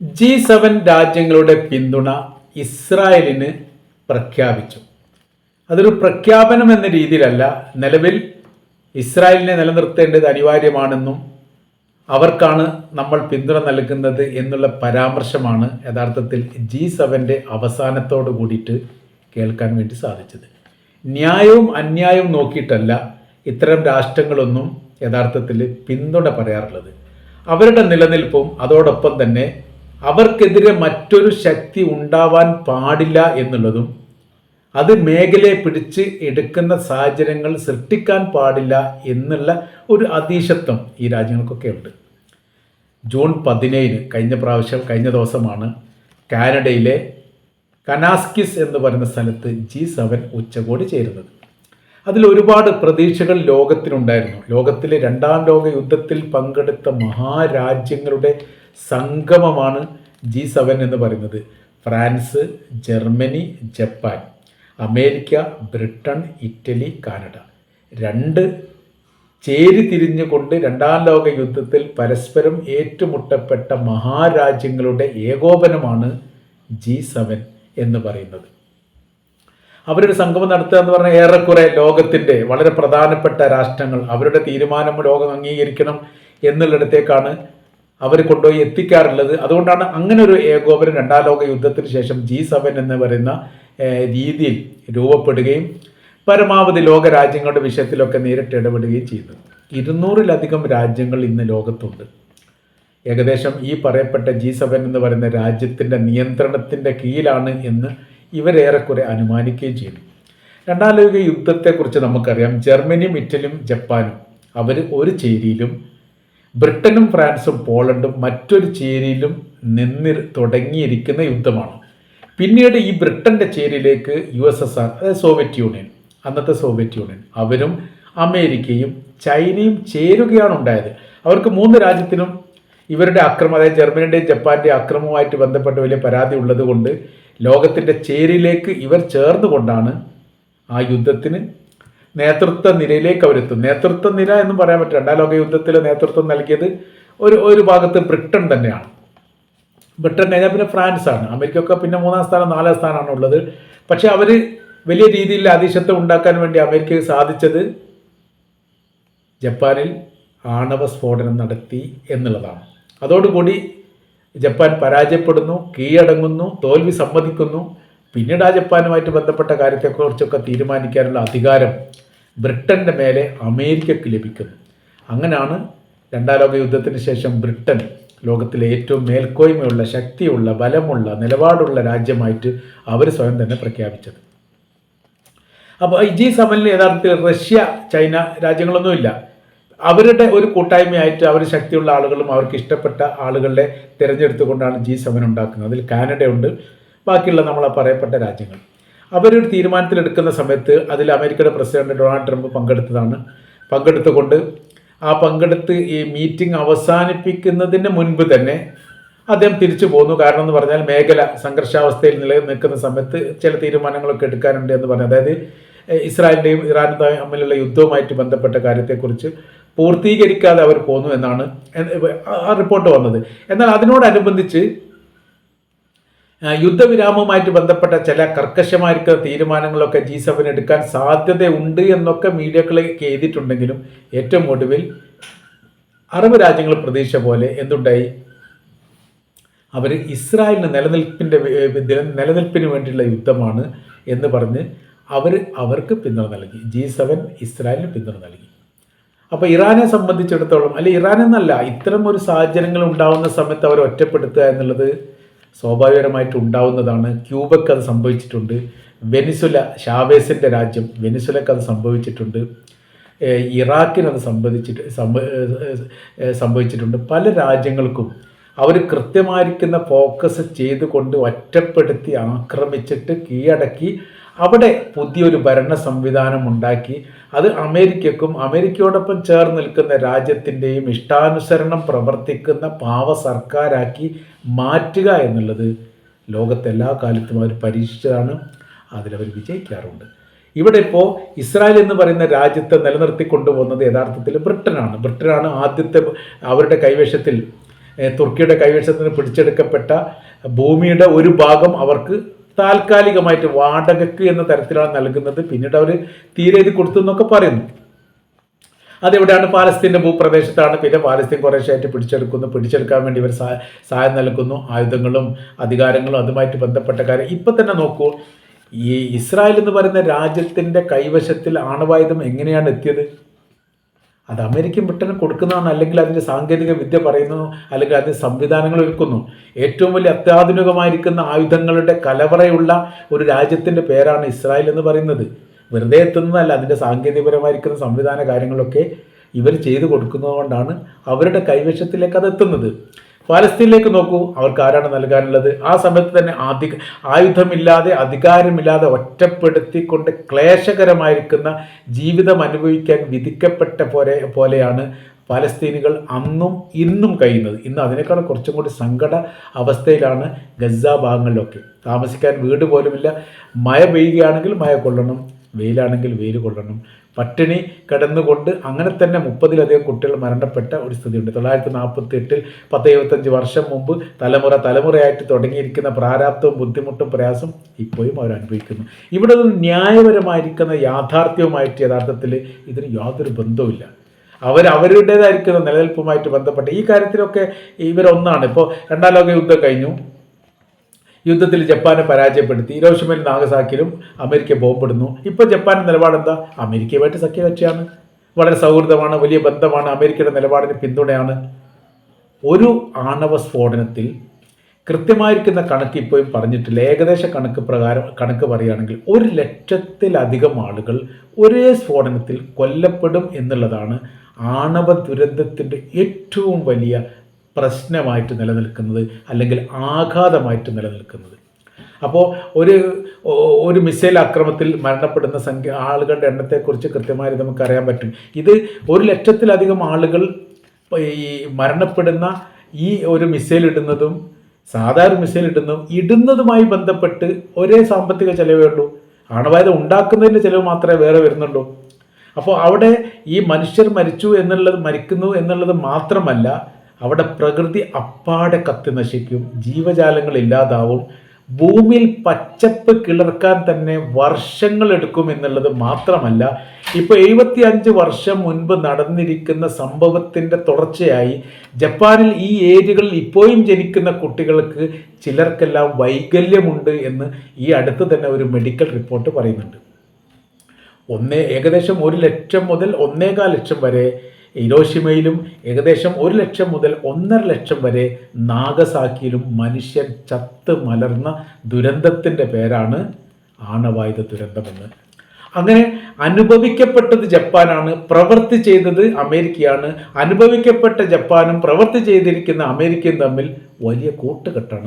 G seven രാജ്യങ്ങളുടെ പിന്തുണ ഇസ്രായേലിന് പ്രഖ്യാപിച്ചു. അതൊരു പ്രഖ്യാപനം എന്ന രീതിയിലല്ല നിലവിൽ ഇസ്രായേലിനെ നിലനിർത്തേണ്ടത് അനിവാര്യമാണെന്നും അവർക്കാണ് നമ്മൾ പിന്തുണ നൽകുന്നത് എന്നുള്ള പരാമർശമാണ് യഥാർത്ഥത്തിൽ ജി സെവന്റെ അവസാനത്തോട് കൂടിയിട്ട് കേൾക്കാൻ വേണ്ടി സാധിച്ചത്. ന്യായവും അന്യായവും നോക്കിയിട്ടല്ല ഇത്തരം രാഷ്ട്രങ്ങളൊന്നും യഥാർത്ഥത്തിൽ പിന്തുണ പറയാറുള്ളത്. അവരുടെ നിലനിൽപ്പും അതോടൊപ്പം തന്നെ അവർക്കെതിരെ മറ്റൊരു ശക്തി ഉണ്ടാവാൻ പാടില്ല എന്നുള്ളതും അത് മേഖലയെ പിടിച്ച് എടുക്കുന്ന സാഹചര്യങ്ങൾ സൃഷ്ടിക്കാൻ പാടില്ല എന്നുള്ള ഒരു അതീശത്വം ഈ രാജ്യങ്ങൾക്കൊക്കെ ഉണ്ട്. ജൂൺ പതിനേഴിന് കഴിഞ്ഞ പ്രാവശ്യം കഴിഞ്ഞ ദിവസമാണ് കാനഡയിലെ കനാസ്കിസ് എന്ന് പറയുന്ന സ്ഥലത്ത് ജി സെവൻ ഉച്ചകോടി ചേരുന്നത്. അതിൽ ഒരുപാട് പ്രതീക്ഷകൾ ലോകത്തിനുണ്ടായിരുന്നു. ലോകത്തിലെ രണ്ടാം ലോക യുദ്ധത്തിൽ പങ്കെടുത്ത മഹാരാജ്യങ്ങളുടെ സംഗമമാണ് ജി സെവൻ എന്ന് പറയുന്നത്. France Germany Japan America Britain Italy Canada. രണ്ട് ചേരി തിരിഞ്ഞുകൊണ്ട് രണ്ടാം ലോക യുദ്ധത്തിൽ പരസ്പരം ഏറ്റുമുട്ടപ്പെട്ട മഹാരാജ്യങ്ങളുടെ ഏകോപനമാണ് ജി സെവൻ എന്ന് പറയുന്നത്. അവരൊരു സംഗമം നടത്തുക എന്ന് പറഞ്ഞാൽ ഏറെക്കുറെ ലോകത്തിന്റെ വളരെ പ്രധാനപ്പെട്ട രാഷ്ട്രങ്ങൾ അവരുടെ തീരുമാനം ലോകം അംഗീകരിക്കണം എന്നുള്ളിടത്തേക്കാണ് അവർ കൊണ്ടുപോയി എത്തിക്കാറുള്ളത്. അതുകൊണ്ടാണ് അങ്ങനെ ഒരു ഏകോപനം രണ്ടാം ലോക യുദ്ധത്തിന് ശേഷം ജി സെവൻ എന്ന് പറയുന്ന രീതിയിൽ രൂപപ്പെടുകയും പരമാവധി ലോക രാജ്യങ്ങളുടെ വിഷയത്തിലൊക്കെ നേരിട്ട് ഇടപെടുകയും ചെയ്യുന്നത് ഇരുന്നൂറിലധികം രാജ്യങ്ങൾ ഇന്ന് ലോകത്തുണ്ട്. ഏകദേശം ഈ പറയപ്പെട്ട ജി സെവൻ എന്ന് പറയുന്ന രാജ്യത്തിന്റെ നിയന്ത്രണത്തിന്റെ കീഴിലാണ് എന്ന് ഇവരേറെക്കുറെ അനുമാനിക്കുകയും ചെയ്യുന്നു രണ്ടാം ലോക യുദ്ധത്തെക്കുറിച്ച് നമുക്കറിയാം. ജർമ്മനിയും ഇറ്റലിയും ജപ്പാനും അവർ ഒരു ചേരിയിലും ബ്രിട്ടനും ഫ്രാൻസും പോളണ്ടും മറ്റൊരു ചേരിയിലും നിന്നി തുടങ്ങിയിരിക്കുന്ന യുദ്ധമാണ്. പിന്നീട് ഈ ബ്രിട്ടന്റെ ചേരിയിലേക്ക് യു എസ് എസ് ആർ അതായത് സോവിയറ്റ് യൂണിയൻ അന്നത്തെ സോവിയറ്റ് യൂണിയൻ അവരും അമേരിക്കയും ചൈനയും ചേരുകയാണ് ഉണ്ടായത്. അവർക്ക് മൂന്ന് രാജ്യത്തിനും ഇവരുടെ അക്രമം അതായത് ജർമ്മനിയുടെയും ജപ്പാന്റെയും അക്രമവുമായിട്ട് ബന്ധപ്പെട്ട് വലിയ പരാതി ഉള്ളത് കൊണ്ട് ലോകത്തിന്റെ ചേരിയിലേക്ക് ഇവർ ചേർന്നുകൊണ്ടാണ് ആ യുദ്ധത്തിന് നേതൃത്വ നിരയിലേക്ക് അവരെത്തും. നേതൃത്വ നിര എന്ന് പറയാൻ പറ്റും രണ്ടാം ലോക യുദ്ധത്തിൽ നേതൃത്വം നൽകിയത് ഒരു ഒരു ഭാഗത്ത് ബ്രിട്ടൻ തന്നെയാണ്. ബ്രിട്ടൻ കഴിഞ്ഞാൽ പിന്നെ ഫ്രാൻസാണ്. അമേരിക്കയൊക്കെ പിന്നെ മൂന്നാം സ്ഥാനം നാലാം സ്ഥാനമാണ് ഉള്ളത്. പക്ഷെ അവർ വലിയ രീതിയിൽ അതിശത്വം ഉണ്ടാക്കാൻ വേണ്ടി അമേരിക്കയ്ക്ക് സാധിച്ചത് ജപ്പാനിൽ ആണവ സ്ഫോടനം നടത്തി എന്നുള്ളതാണ്. അതോടുകൂടി ജപ്പാൻ പരാജയപ്പെടുന്നു കീഴടങ്ങുന്നു തോൽവി സമ്മതിക്കുന്നു. പിന്നീട് ആ ജപ്പാനുമായിട്ട് ബന്ധപ്പെട്ട കാര്യത്തെക്കുറിച്ചൊക്കെ തീരുമാനിക്കാനുള്ള അധികാരം ബ്രിട്ടന്റെ മേലെ അമേരിക്കയ്ക്ക് ലഭിക്കുന്നു. അങ്ങനെയാണ് രണ്ടാം ലോക യുദ്ധത്തിന് ശേഷം ബ്രിട്ടൻ ലോകത്തിലെ ഏറ്റവും മേൽക്കോയ്മയുള്ള ശക്തിയുള്ള ബലമുള്ള നിലപാടുള്ള രാജ്യമായിട്ട് അവർ സ്വയം തന്നെ പ്രഖ്യാപിച്ചത്. അപ്പോൾ ഈ ജി സെവനിൽ യഥാർത്ഥത്തിൽ റഷ്യ ചൈന രാജ്യങ്ങളൊന്നുമില്ല. അവരുടെ ഒരു കൂട്ടായ്മയായിട്ട് അവർ ശക്തിയുള്ള ആളുകളും അവർക്ക് ഇഷ്ടപ്പെട്ട ആളുകളെ തിരഞ്ഞെടുത്തുകൊണ്ടാണ് ജി സെവൻ ഉണ്ടാക്കുന്നത്. അതിൽ കാനഡയുണ്ട് ബാക്കിയുള്ള നമ്മളെ പറയപ്പെട്ട രാജ്യങ്ങൾ. അവരൊരു തീരുമാനത്തിലെടുക്കുന്ന സമയത്ത് അതിൽ അമേരിക്കയുടെ പ്രസിഡന്റ് ഡൊണാൾഡ് ട്രംപ് പങ്കെടുത്തതാണ്. പങ്കെടുത്തുകൊണ്ട് ആ പങ്കെടുത്ത് ഈ മീറ്റിംഗ് അവസാനിപ്പിക്കുന്നതിന് മുൻപ് തന്നെ അദ്ദേഹം തിരിച്ചു പോന്നു. കാരണം എന്ന് പറഞ്ഞാൽ മേഖല സംഘർഷാവസ്ഥയിൽ നിലനിൽക്കുന്ന സമയത്ത് ചില തീരുമാനങ്ങളൊക്കെ എടുക്കാനുണ്ട് എന്ന് പറഞ്ഞു. അതായത് ഇസ്രായേലിന്റെയും ഇറാനും തമ്മിലുള്ള യുദ്ധവുമായിട്ട് ബന്ധപ്പെട്ട കാര്യത്തെക്കുറിച്ച് പൂർത്തീകരിക്കാതെ അവർ പോന്നു എന്നാണ് ആ റിപ്പോർട്ട് വന്നത്. എന്നാൽ അതിനോടനുബന്ധിച്ച് യുദ്ധവിരാമവുമായിട്ട് ബന്ധപ്പെട്ട ചില കർക്കശമായിരിക്കുന്ന തീരുമാനങ്ങളൊക്കെ ജി സെവൻ എടുക്കാൻ സാധ്യതയുണ്ട് എന്നൊക്കെ മീഡിയകളൊക്കെ എഴുതിയിട്ടുണ്ടെങ്കിലും ഏറ്റവും ഒടുവിൽ അറബ് രാജ്യങ്ങൾ പ്രതീക്ഷ പോലെ എന്തുണ്ടായി? അവർ ഇസ്രായേലിന് നിലനിൽപ്പിന്റെ നിലനിൽപ്പിന് വേണ്ടിയുള്ള യുദ്ധമാണ് എന്ന് പറഞ്ഞ് അവർ അവർക്ക് പിന്തുണ നൽകി. ജി സെവൻ ഇസ്രായേലിന് പിന്തുണ നൽകി. അപ്പോൾ ഇറാനെ സംബന്ധിച്ചിടത്തോളം അല്ലെ ഇറാൻ എന്നല്ല ഇത്തരം ഒരു സാഹചര്യങ്ങൾ ഉണ്ടാവുന്ന സമയത്ത് അവർ ഒറ്റപ്പെടുത്തുക എന്നുള്ളത് സ്വാഭാവികമായിട്ട് ഉണ്ടാവുന്നതാണ് ക്യൂബക്ക് അത് സംഭവിച്ചിട്ടുണ്ട്. വെനിസുല ഷാവേസിന്റെ രാജ്യം വെനിസുലക്ക് അത് സംഭവിച്ചിട്ടുണ്ട്. ഇറാഖിന് അത് ഏഹ് സംഭവിച്ചിട്ടുണ്ട്. പല രാജ്യങ്ങൾക്കും അവർ കൃത്യമായിരിക്കുന്ന ഫോക്കസ് ചെയ്തുകൊണ്ട് ഒറ്റപ്പെടുത്തി ആക്രമിച്ചിട്ട് കീഴടക്കി. അവിടെ പുതിയൊരു ഭരണ സംവിധാനം ഉണ്ടാക്കി. അത് അമേരിക്കക്കും അമേരിക്കയോടൊപ്പം ചേർന്ന് നിൽക്കുന്ന രാജ്യത്തിന്റെയും ഇഷ്ടാനുസരണം പ്രവർത്തിക്കുന്ന പാവ സർക്കാരാക്കി മാറ്റുക എന്നുള്ളത് ലോകത്തെല്ലാ കാലത്തും അവർ പരീക്ഷിച്ചതാണ്. അതിലവർ വിജയിക്കാറുണ്ട്. ഇവിടെ ഇപ്പോൾ ഇസ്രായേൽ എന്ന് പറയുന്ന രാജ്യത്തെ നിലനിർത്തി കൊണ്ടുപോകുന്നത് യഥാർത്ഥത്തിൽ ബ്രിട്ടനാണ്. ബ്രിട്ടനാണ് ആദ്യത്തെ അവരുടെ കൈവശത്തിൽ തുർക്കിയുടെ കൈവശത്തിന് പിടിച്ചെടുക്കപ്പെട്ട ഭൂമിയുടെ ഒരു ഭാഗം അവർക്ക് താൽക്കാലികമായിട്ട് വാടകയ്ക്ക് എന്ന തരത്തിലാണ് നൽകുന്നത്. പിന്നീട് അവർ തീരെ ഇത് കൊടുത്തു എന്നൊക്കെ പറയുന്നു. അതെവിടെയാണ്? പാലസ്തീന്റെ ഭൂപ്രദേശത്താണ്. പിന്നെ പാലസ്തീൻ കുറേശ്ശായിട്ട് പിടിച്ചെടുക്കുന്നു. പിടിച്ചെടുക്കാൻ വേണ്ടി ഇവർ സഹാ- സഹായം നൽകുന്നു. ആയുധങ്ങളും അധികാരങ്ങളും അതുമായിട്ട് ബന്ധപ്പെട്ട കാര്യം. ഇപ്പം തന്നെ നോക്കൂ. ഈ ഇസ്രായേൽ എന്ന് പറയുന്ന രാജ്യത്തിന്റെ കൈവശത്തിൽ ആണവായുധം എങ്ങനെയാണ് എത്തിയത്? അത് അമേരിക്കൻ ബ്രിട്ടന് കൊടുക്കുന്നതാണ് അല്ലെങ്കിൽ അതിന്റെ സാങ്കേതിക വിദ്യ പറയുന്നു അല്ലെങ്കിൽ അതിന് സംവിധാനങ്ങൾ ഒരുക്കുന്നു. ഏറ്റവും വലിയ അത്യാധുനികമായിരിക്കുന്ന ആയുധങ്ങളുടെ കലവറയുള്ള ഒരു രാജ്യത്തിന്റെ പേരാണ് ഇസ്രായേൽ എന്ന് പറയുന്നത്. വെറുതെ എത്തുന്നതല്ല അതിന്റെ സാങ്കേതികപരമായിരിക്കുന്ന സംവിധാന കാര്യങ്ങളൊക്കെ ഇവർ ചെയ്തു കൊടുക്കുന്നതുകൊണ്ടാണ് അവരുടെ കൈവശത്തിലേക്ക് അത് എത്തുന്നത്. പാലസ്തീനിലേക്ക് നോക്കൂ അവർക്ക് ആരാണ് നൽകാനുള്ളത്? ആ സമയത്ത് തന്നെ അധി ആയുധമില്ലാതെ അധികാരമില്ലാതെ ഒറ്റപ്പെടുത്തിക്കൊണ്ട് ക്ലേശകരമായിരിക്കുന്ന ജീവിതം അനുഭവിക്കാൻ വിധിക്കപ്പെട്ട പോലെ പോലെയാണ് പാലസ്തീനുകൾ അന്നും ഇന്നും കഴിയുന്നത്. ഇന്ന് അതിനേക്കാൾ കുറച്ചും കൂടി സങ്കട അവസ്ഥയിലാണ് ഗസ ഭാഗങ്ങളിലൊക്കെ. താമസിക്കാൻ വീട് പോലുമില്ല. മഴ പെയ്യുകയാണെങ്കിൽ മഴ കൊള്ളണം വെയിലാണെങ്കിൽ വെയിൽ കൊള്ളണം പട്ടിണി കിടന്നുകൊണ്ട് അങ്ങനെ തന്നെ മുപ്പതിലധികം കുട്ടികൾ മരണപ്പെട്ട ഒരു സ്ഥിതിയുണ്ട്. തൊള്ളായിരത്തി നാൽപ്പത്തി എട്ടിൽ പത്ത് എഴുപത്തഞ്ച് വർഷം മുമ്പ് തലമുറ തലമുറയായിട്ട് തുടങ്ങിയിരിക്കുന്ന പ്രാരാബ്ദവും ബുദ്ധിമുട്ടും പ്രയാസം ഇപ്പോഴും അവർ അനുഭവിക്കുന്നു. ഇവിടെ ന്യായപരമായിരിക്കുന്ന യാഥാർത്ഥ്യവുമായിട്ട് യഥാർത്ഥത്തിൽ ഇതിന് യാതൊരു ബന്ധവുമില്ല അവർ അവരുടേതായിരിക്കുന്ന നിലനിൽപ്പുമായിട്ട് ബന്ധപ്പെട്ട ഈ കാര്യത്തിലൊക്കെ ഇവരൊന്നാണ്. ഇപ്പോൾ രണ്ടാം ലോക യുദ്ധം കഴിഞ്ഞു. യുദ്ധത്തിൽ ജപ്പാനെ പരാജയപ്പെടുത്തി ഇരോഷിമയിൽ നാഗസാക്കിലും അമേരിക്ക ബോംബിടുന്നു. ഇപ്പോൾ ജപ്പാന്റെ നിലപാടെന്താ? അമേരിക്കയുമായിട്ട് സഖ്യകക്ഷിയാണ്. വളരെ സൗഹൃദമാണ് വലിയ ബന്ധമാണ് അമേരിക്കയുടെ നിലപാടിന് പിന്തുണയാണ്. ഒരു ആണവ സ്ഫോടനത്തിൽ കൃത്യമായിരിക്കുന്ന കണക്ക് ഇപ്പോഴും പറഞ്ഞിട്ടില്ല. ഏകദേശ കണക്ക് പ്രകാരം കണക്ക് പറയുകയാണെങ്കിൽ ഒരു ലക്ഷത്തിലധികം ആളുകൾ ഒരേ സ്ഫോടനത്തിൽ കൊല്ലപ്പെടും എന്നുള്ളതാണ് ആണവ ദുരന്തത്തിന്റെ ഏറ്റവും വലിയ പ്രശ്നമായിട്ട് നിലനിൽക്കുന്നത് അല്ലെങ്കിൽ ആഘാതമായിട്ട് നിലനിൽക്കുന്നത്. അപ്പോൾ ഒരു ഒരു മിസൈൽ ആക്രമത്തിൽ മരണപ്പെടുന്ന സംഖ്യ ആളുകളുടെ എണ്ണത്തെക്കുറിച്ച് കൃത്യമായി നമുക്കറിയാൻ പറ്റും. ഇത് ഒരു ലക്ഷത്തിലധികം ആളുകൾ ഈ മരണപ്പെടുന്ന ഈ ഒരു മിസൈൽ ഇടുന്നതും സാധാരണ മിസൈൽ ഇടുന്നതും ഇടുന്നതുമായി ബന്ധപ്പെട്ട് ഒരേ സാമ്പത്തിക ചെലവേ ഉള്ളൂ. ആണവായുധം ഉണ്ടാക്കുന്നതിന്റെ ചിലവ് മാത്രമേ വേറെ വരുന്നുള്ളൂ. അപ്പോൾ അവിടെ ഈ മനുഷ്യർ മരിച്ചു എന്നുള്ളത് മരിക്കുന്നു എന്നുള്ളത് മാത്രമല്ല അവിടെ പ്രകൃതി അപ്പാടെ കത്തി നശിക്കും ജീവജാലങ്ങൾ ഇല്ലാതാവും ഭൂമിയിൽ പച്ചപ്പ് കിളർക്കാൻ തന്നെ വർഷങ്ങൾ എടുക്കും എന്നുള്ളത് മാത്രമല്ല ഇപ്പൊ എഴുപത്തി അഞ്ച് വർഷം മുൻപ് നടന്നിരിക്കുന്ന സംഭവത്തിന്റെ തുടർച്ചയായി ജപ്പാനിൽ ഈ ഏരിയകളിൽ ഇപ്പോഴും ജനിക്കുന്ന കുട്ടികൾക്ക് ചിലർക്കെല്ലാം വൈകല്യമുണ്ട് എന്ന് ഈ അടുത്ത് തന്നെ ഒരു മെഡിക്കൽ റിപ്പോർട്ട് പറയുന്നുണ്ട്. ഒന്നേ ഏകദേശം ഒരു ലക്ഷം മുതൽ ഒന്നേകാൽ ലക്ഷം വരെ ഇരോഷിമയിലും ഏകദേശം ഒരു ലക്ഷം മുതൽ ഒന്നര ലക്ഷം വരെ നാഗസാക്കിയിലും മനുഷ്യൻ ചത്ത് മലർന്ന ദുരന്തത്തിന്റെ പേരാണ് ആണവായുധ ദുരന്തമെന്ന്. അങ്ങനെ അനുഭവിക്കപ്പെട്ടത് ജപ്പാനാണ് പ്രവൃത്തി ചെയ്തത് അമേരിക്കയാണ്. അനുഭവിക്കപ്പെട്ട ജപ്പാനും പ്രവൃത്തി ചെയ്തിരിക്കുന്ന അമേരിക്കയും തമ്മിൽ വലിയ കൂട്ടുകെട്ടാണ്.